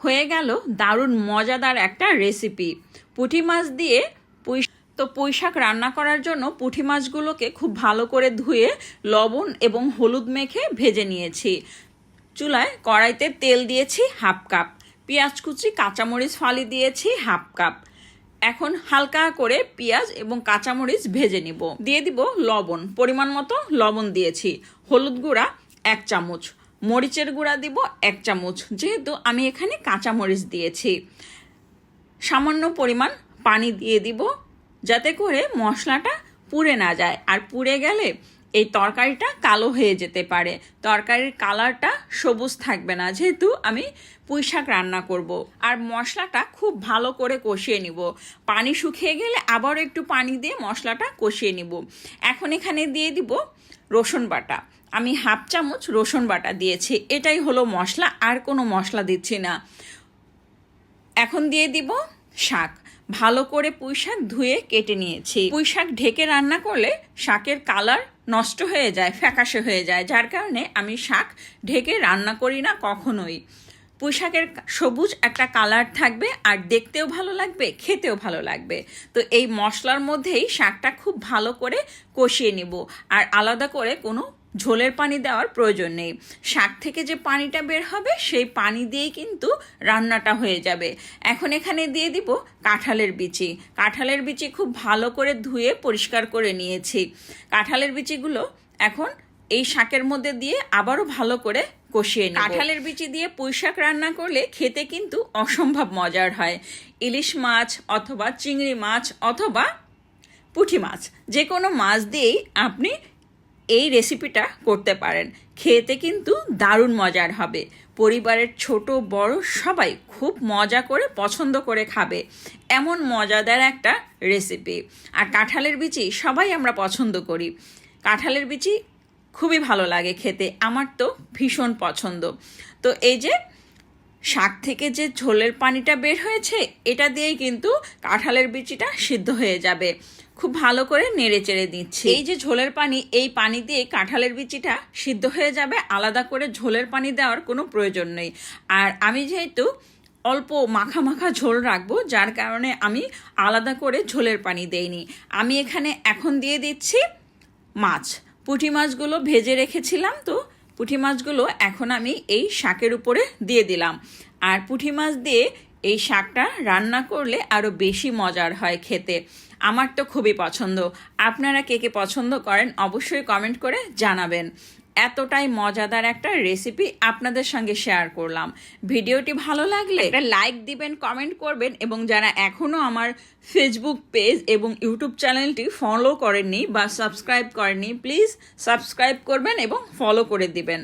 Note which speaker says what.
Speaker 1: হয়ে গেল দারুণ মজাদার একটা রেসিপি পুঁটি মাছ দিয়ে পুঁই তো পুঁই শাক রান্না করার জন্য পুঁটি মাছগুলোকে খুব ভালো করে ধুয়ে লবণ এবং হলুদ মেখে ভেজে নিয়েছি। চুলায় কড়াইতে তেল দিয়েছি হাফ কাপ। পেঁয়াজ কুচি, কাঁচামরিচ ফালি দিয়েছি হাফ কাপ। এখন হালকা করে পেঁয়াজ এবং কাঁচামরিচ ভেজে নিব। দিয়ে দিব লবণ। পরিমাণ মতো লবণ দিয়েছি। হলুদ গুঁড়া এক চামচ। মরিচের গুঁড়া দিব, এক চামচ। যেহেতু আমি এখানে কাঁচা মরিচ দিয়েছি। সামান্য পরিমাণ পানি দিয়ে দিব, যাতে করে মশলাটা পুড়ে না যায়। আর পুড়ে গেলে এই তরকারিটা কালো হয়ে যেতে পারে। তরকারির কালারটা সবুজ থাকবে না। যেহেতু আমি পুঁই শাক রান্না করব। আর মশলাটা খুব ভালো করে কষিয়ে নিব। পানি শুকিয়ে গেলে আবারও একটু পানি দিয়ে মশলাটা কষিয়ে নিব। এখন এখানে দিয়ে দিব রসুন বাটা। আমি হাফ চামচ রসুন বাটা দিয়েছি। এটাই হলো মশলা, আর কোনো মশলা দিচ্ছি না। এখন দিয়ে দিব শাক। ভালো করে পুঁই শাক ধুয়ে কেটে নিয়েছি। পুঁই শাক ঢেকে রান্না করলে শাকের কালার নষ্ট হয়ে যায়, ফ্যাকাশে হয়ে যায়। যার কারণে আমি শাক ঢেকে রান্না করি না কখনোই। পুঁই শাকের সবুজ একটা কালার থাকবে আর দেখতেও ভালো লাগবে, খেতেও ভালো লাগবে। তো এই মশলার মধ্যেই শাকটা খুব ভালো করে কষিয়ে নিব। আর আলাদা করে কোনো ঝোলের পানি দেওয়ার প্রয়োজন নেই। শাক থেকে যে পানিটা বের হবে, সেই পানি দিয়েই কিন্তু রান্নাটা হয়ে যাবে। এখন এখানে দিয়ে দিব কাঁঠালের বিচি। কাঁঠালের বিচি খুব ভালো করে ধুয়ে পরিষ্কার করে নিয়েছি। কাঁঠালের বিচিগুলো এখন এই শাকের মধ্যে দিয়ে আবারও ভালো করে কষিয়ে নিই কাঁঠালের বিচি দিয়ে পুঁই শাক রান্না করলে খেতে কিন্তু অসম্ভব মজার হয়। ইলিশ মাছ অথবা চিংড়ি মাছ অথবা পুঁটি মাছ যে কোনো মাছ দিয়েই আপনি এই রেসিপিটা করতে পারেন। খেতে কিন্তু দারুণ মজার হবে। পরিবারের ছোট, বড় সবাই খুব মজা করে পছন্দ করে খাবে। এমন মজাদার একটা রেসিপি আর কাঁঠালের বিচি সবাই আমরা পছন্দ করি। কাঁঠালের বিচি খুবই ভালো লাগে খেতে। আমার তো ভীষণ পছন্দ। তো এই যে শাক থেকে যে ঝোলের পানিটা বের হয়েছে, এটা দিয়েই কিন্তু কাঁঠালের বিচিটা সিদ্ধ হয়ে যাবে। খুব ভালো করে নেড়ে চেড়ে দিচ্ছি এই যে ঝোলের পানি, এই পানি দিয়ে কাঁঠালের বিচিটা সিদ্ধ হয়ে যাবে, আলাদা করে ঝোলের পানি দেওয়ার কোনো প্রয়োজন নেই। আর আমি যেহেতু অল্প মাখা মাখা ঝোল রাখব, যার কারণে আমি আলাদা করে ঝোলের পানি দেইনি। আমি এখানে এখন দিয়ে দিচ্ছি মাছ। পুঁটি মাছগুলো ভেজে রেখেছিলাম তো, পুঁটি মাছগুলো এখন আমি এই শাকের উপরে দিয়ে দিলাম। আর পুঁটি মাছ দিয়ে এই শাকটা রান্না করলে আরও বেশি মজার হয় খেতে। আমার তো খুবই পছন্দ। আপনারা কে কে পছন্দ করেন অবশ্যই কমেন্ট করে জানাবেন। এতটাই মজাদার একটা রেসিপি আপনাদের সঙ্গে শেয়ার করলাম। ভিডিওটি ভালো লাগলে একটা লাইক দিবেন কমেন্ট করবেন এবং যারা এখনও আমার ফেসবুক পেজ এবং ইউটিউব চ্যানেলটি ফলো করেননি বা সাবস্ক্রাইব করেননি প্লিজ সাবস্ক্রাইব করবেন এবং ফলো করে দিবেন।